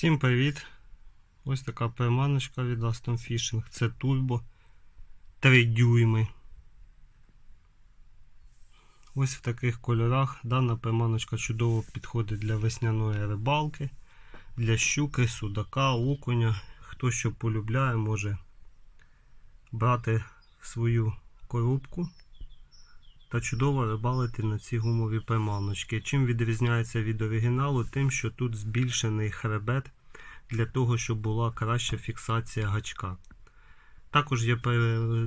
Всім привіт! Ось така приманочка від Aston Fishing. Це турбо 3 дюйми. Ось в таких кольорах дана приманочка чудово підходить для весняної рибалки, для щуки, судака, окуня. Хто що полюбляє, може брати свою коробку та чудово рибалити на ці гумові приманочки. Чим відрізняється від оригіналу? Тим, що тут збільшений хребет для того, щоб була краща фіксація гачка. Також є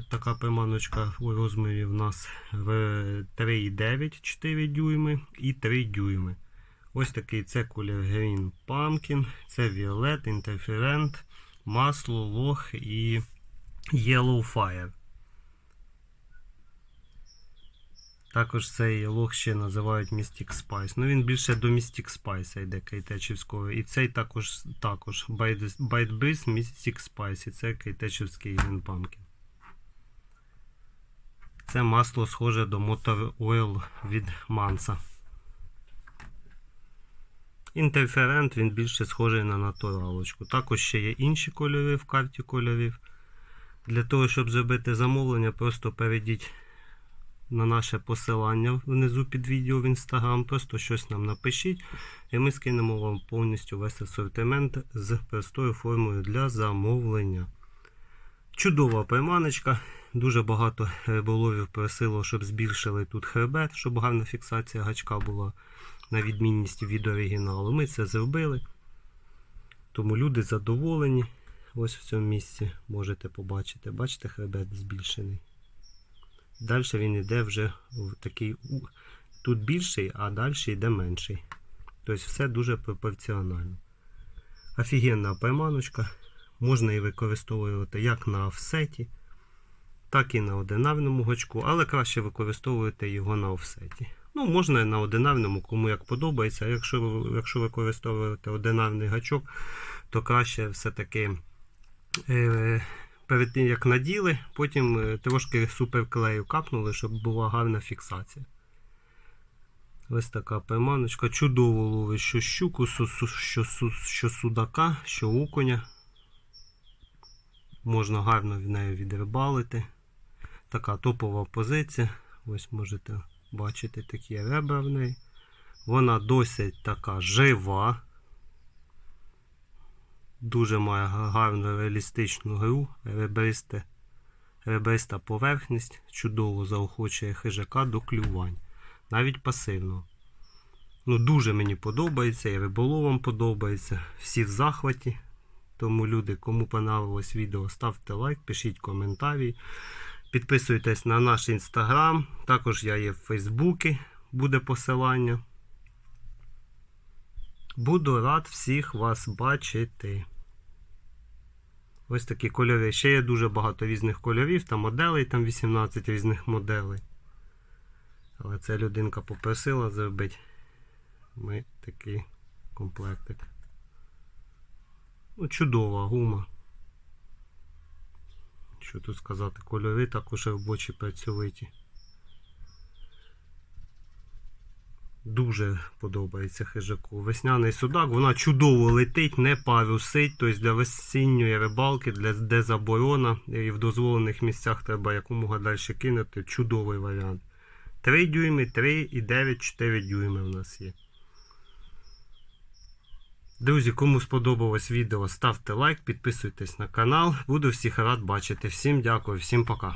така приманочка у розмірі в нас в 3,9 4 дюйми і 3 дюйми. Ось такий це колір Green Pumpkin, це Violet, Interferent, масло, лох і Yellow Fire. Також цей лох ще називають Mystic Spice. Ну він більше до Mystic Spice йде кейтечівського. І цей також також Bite Mystic Spice. І це кейтечівський Pumpkin. Це масло схоже до Motor Oil від Манса. Інтерферент він більше схожий на натуралочку. Також ще є інші кольори в карті кольорів. Для того, щоб зробити замовлення, просто перейдіть на наше посилання внизу під відео в інстаграм. Просто щось нам напишіть, і ми скинемо вам повністю весь асортимент з простою формою для замовлення. Чудова приманочка. Дуже багато риболовів просило, щоб збільшили тут хребет, щоб гарна фіксація гачка була на відмінність від оригіналу. Ми це зробили. Тому люди задоволені. Ось в цьому місці можете побачити. Бачите, хребет збільшений. Далі він йде вже в такий. Тут більший, а далі йде менший. Тобто все дуже пропорціонально. Офігенна приманочка. Можна її використовувати як на офсеті, так і на одинарному гачку, але краще використовувати його на офсеті. Ну, можна і на одинарному, кому як подобається. Якщо, якщо використовуєте одинарний гачок, то краще все-таки е, перед тим як наділи, потім е, трошки суперклею капнули, щоб була гарна фіксація. Ось така приманочка. Чудово ловить що щуку, що, що судака, що окуня. Можна гарно в нею відрибалити. Така топова позиція. Ось можете бачити такі ребра в неї. Вона досить така жива. Дуже має гарну реалістичну гру, ребристе, ребриста поверхність, чудово заохочує хижака до клювань, навіть пасивно. Ну, дуже мені подобається, і риболовам подобається. Всі в захваті. Тому люди, кому понравилось відео, ставте лайк, пишіть коментарі. Підписуйтесь на наш інстаграм. Також я є в Фейсбуці, буде посилання. Буду рад всіх вас бачити. Ось такі кольори. Ще є дуже багато різних кольорів та моделей, там 18 різних моделей. Але ця людинка попросила зробити. Ми такий комплектик. Ну, чудова гума. Що тут сказати, кольори також робочі працьовиті. Дуже подобається хижаку. Весняний судак, вона чудово летить, не парусить. Тобто для весінньої рибалки, для де заборона і в дозволених місцях треба якомога далі кинути. Чудовий варіант. 3 дюйми, 3,9, 4 дюйми в нас є. Друзі, кому сподобалось відео, ставте лайк, підписуйтесь на канал. Буду всіх рад бачити. Всім дякую, всім пока.